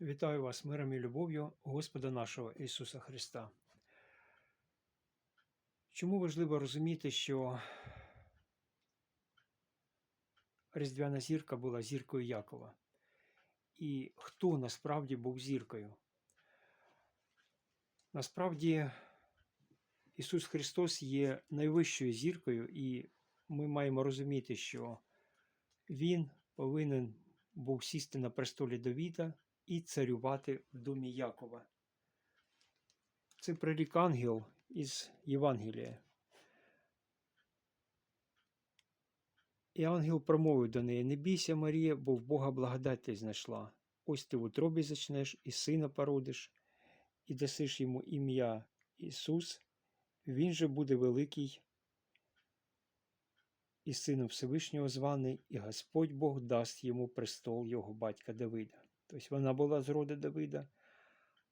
Вітаю вас миром і любов'ю Господа нашого Ісуса Христа. Чому важливо розуміти, що Різдвяна зірка була зіркою Якова? І хто насправді був зіркою? Насправді Ісус Христос є найвищою зіркою, і ми маємо розуміти, що Він повинен був сісти на престолі Давіда і царювати в домі Якова. Це прорік ангел із Євангелія. І ангел промовив до неї: Не бійся, Марія, бо в Бога благодать ти знайшла. Ось ти в утробі зачнеш, і сина породиш, і дасиш йому ім'я Ісус, він же буде великий і сином Всевишнього званий, і Господь Бог дасть йому престол його батька Давида. Тобто вона була з роду Давида,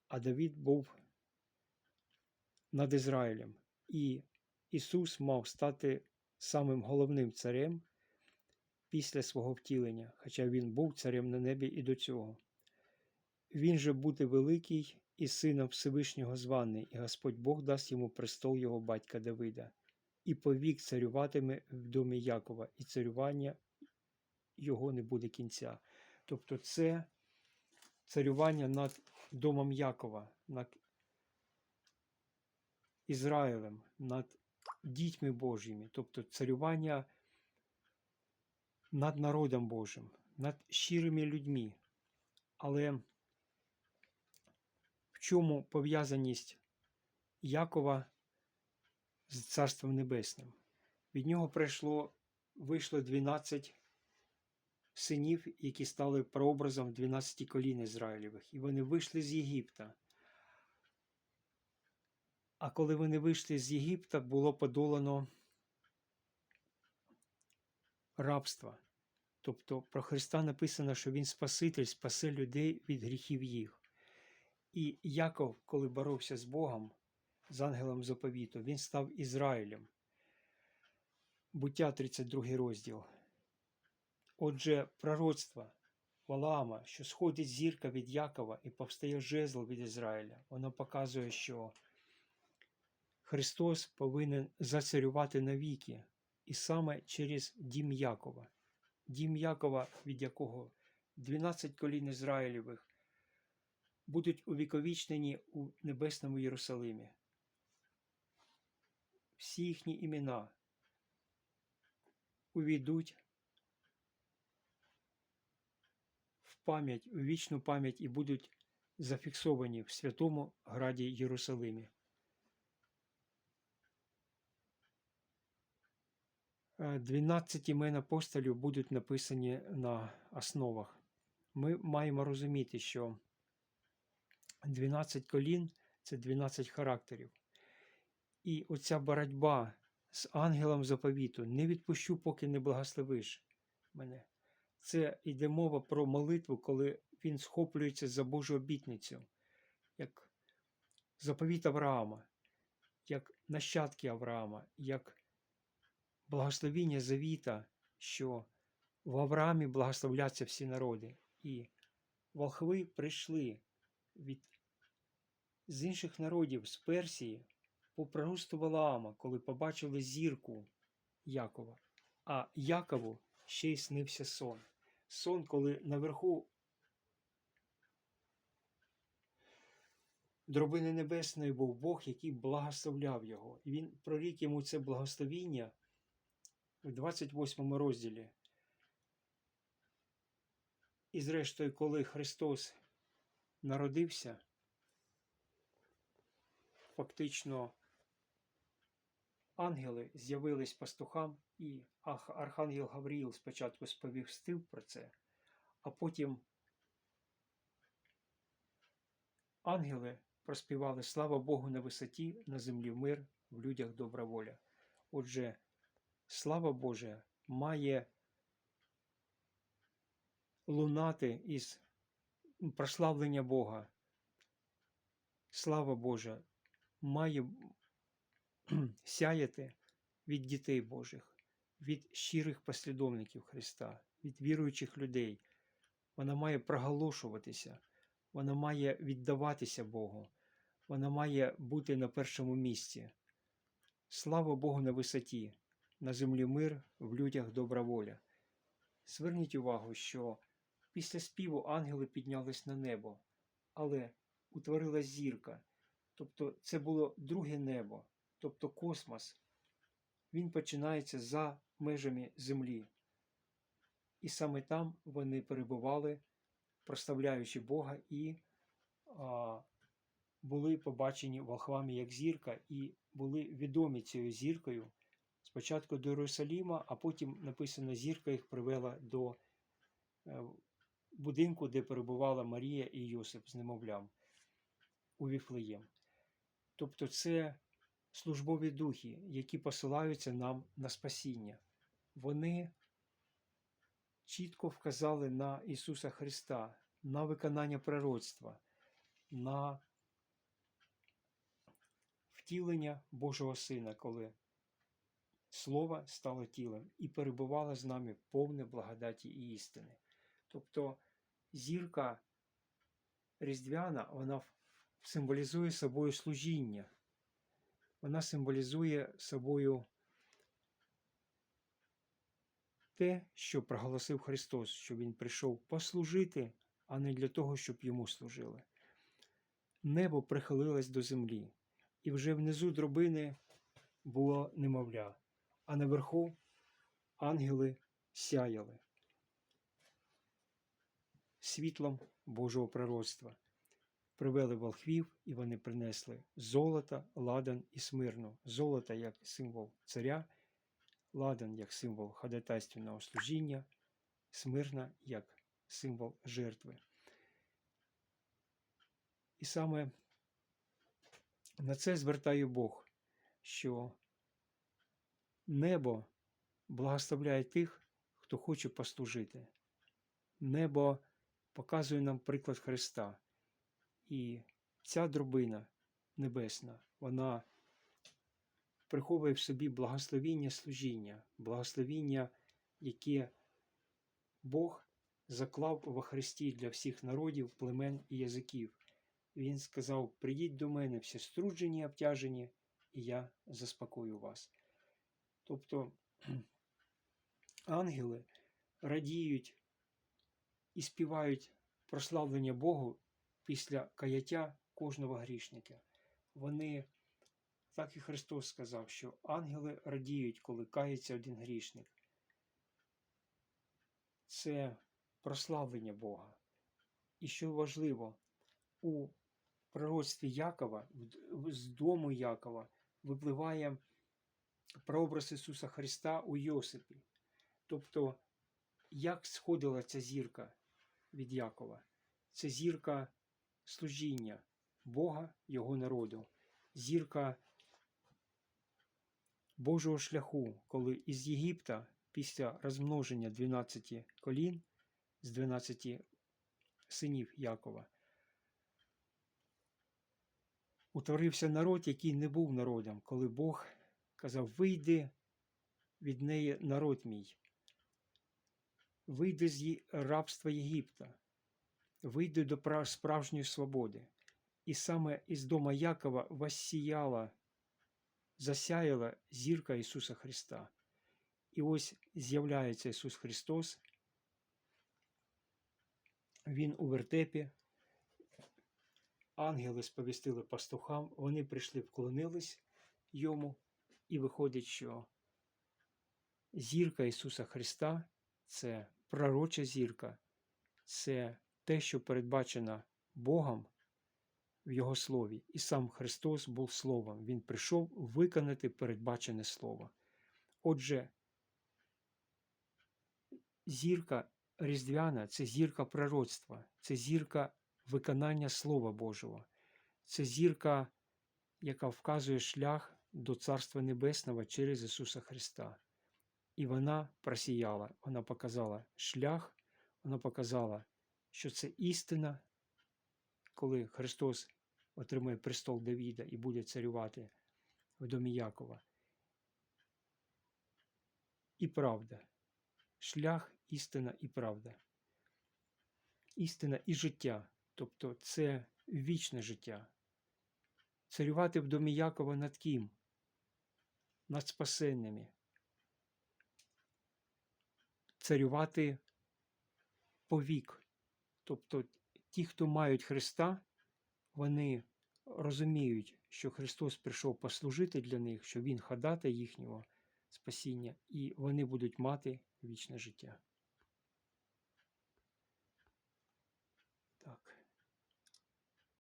а Давид був над Ізраїлем. І Ісус мав стати самим головним царем після свого втілення, хоча Він був царем на небі і до цього. Він же буде великий і сином Всевишнього званий, і Господь Бог дасть йому престол його батька Давида, і повік царюватиме в домі Якова, і царювання його не буде кінця. Тобто, це царювання над домом Якова, над Ізраїлем, над дітьми Божими, тобто царювання над народом Божим, над щирими людьми. Але в чому пов'язаність Якова з Царством Небесним? Від нього прийшло, вийшло 12 синів, які стали прообразом 12 колін Ізраїлевих, і вони вийшли з Єгипта. А коли вони вийшли з Єгипта, було подолано рабство. Тобто про Христа написано, що Він Спаситель спасе людей від гріхів їх. І Яков, коли боровся з Богом, з ангелом заповіту, він став Ізраїлем. Буття 32 розділ. Отже, пророцтво Валаама, що сходить зірка від Якова і повстає жезл від Ізраїля, воно показує, що Христос повинен зацарювати навіки, і саме через дім Якова. Дім Якова, від якого 12 колін Ізраїлевих будуть увіковічнені у Небесному Єрусалимі. Всі їхні імена увійдуть в пам'ять, у вічну пам'ять і будуть зафіксовані в святому граді Єрусалимі. Е, 12 імен апостолів будуть написані на основах. Ми маємо розуміти, що 12 колін це 12 характерів. І оця боротьба з ангелом заповіту не відпущу, поки не благословиш мене. Це йде мова про молитву, коли він схоплюється за Божу обітницю, як заповіт Авраама, як нащадки Авраама, як благословіння завіта, що в Авраамі благословляться всі народи. І волхви прийшли від з інших народів, з Персії, по проросту Валаама, коли побачили зірку Якова. А Якову ще й снився сон. Сон, коли наверху дробини небесної був Бог, який благословляв його. І він прорік йому це благословіння в 28 розділі. І зрештою, коли Христос народився, фактично ангели з'явились пастухам, і Архангел Гавріїл спочатку сповістив про це, а потім ангели проспівали Слава Богу на висоті, на землі мир, в людях добра воля. Отже, слава Божа має лунати із прославлення Бога. Слава Божа має сяяти від дітей Божих, від щирих послідовників Христа, від віруючих людей. Вона має проголошуватися, вона має віддаватися Богу, вона має бути на першому місці. Слава Богу на висоті, на землі мир, в людях добра воля. Зверніть увагу, що після співу ангели піднялись на небо, але утворилась зірка. Тобто це було друге небо, тобто космос. Він починається за межами землі. І саме там вони перебували, прославляючи Бога, і а, були побачені волхвами як зірка, і були відомі цією зіркою спочатку до Єрусаліма, а потім написано, зірка їх привела до е, будинку, де перебувала Марія і Йосип з немовлям у Віфлеєм. Тобто це службові духи, які посилаються нам на спасіння. Вони чітко вказали на Ісуса Христа, на виконання пророцтва, на втілення Божого Сина, коли Слово стало тілом і перебувало з нами повне благодаті і істини. Тобто зірка різдвяна, вона символізує собою служіння, вона символізує собою те, що проголосив Христос, що Він прийшов послужити, а не для того, щоб йому служили. Небо прихилилось до землі, і вже внизу дробини було немовля, а наверху ангели сяяли світлом Божого пророцтва. Привели волхвів, і вони принесли золото, ладан і смирну. Золото як символ царя, ладан як символ ходатайственного служіння, смирна як символ жертви. І саме на це звертає Бог, що небо благословляє тих, хто хоче послужити. Небо показує нам приклад Христа. І ця дробина небесна, вона приховує в собі благословіння служіння, благословіння, яке Бог заклав во Христі для всіх народів, племен і язиків. Він сказав: Придіть до мене всі струджені, обтяжені, і я заспокою вас. Тобто ангели радіють і співають прославлення Богу після каяття кожного грішника. Вони, так і Христос сказав, що ангели радіють, коли кається один грішник. Це прославлення Бога. І що важливо, у пророцтві Якова, з дому Якова, випливає прообраз Ісуса Христа у Йосипі. Тобто, як сходила ця зірка від Якова? Це зірка служіння Бога, Його народу, зірка Божого шляху, коли із Єгипта після розмноження 12 колін з 12 синів Якова утворився народ, який не був народом, коли Бог казав: Вийди від неї народ мій, вийди з рабства Єгипта, вийди до справжньої свободи. І саме із дома Якова воссіяла, засяяла зірка Ісуса Христа. І ось з'являється Ісус Христос. Він у вертепі. Ангели сповістили пастухам, вони прийшли, вклонились йому, і виходить, що зірка Ісуса Христа це пророча зірка, це те, що передбачено Богом в Його Слові. І сам Христос був Словом. Він прийшов виконати передбачене Слово. Отже, зірка Різдвяна це зірка пророцтва, це зірка виконання Слова Божого, це зірка, яка вказує шлях до Царства Небесного через Ісуса Христа. І вона просіяла, вона показала шлях, вона показала, що це істина, коли Христос отримає престол Давіда і буде царювати в домі Якова. І правда, шлях, істина і правда. Істина і життя. Тобто це вічне життя. Царювати в домі Якова над ким? Над спасенними. Царювати повік. Тобто ті, хто мають Христа, вони розуміють, що Христос прийшов послужити для них, що Він ходатай їхнього спасіння, і вони будуть мати вічне життя.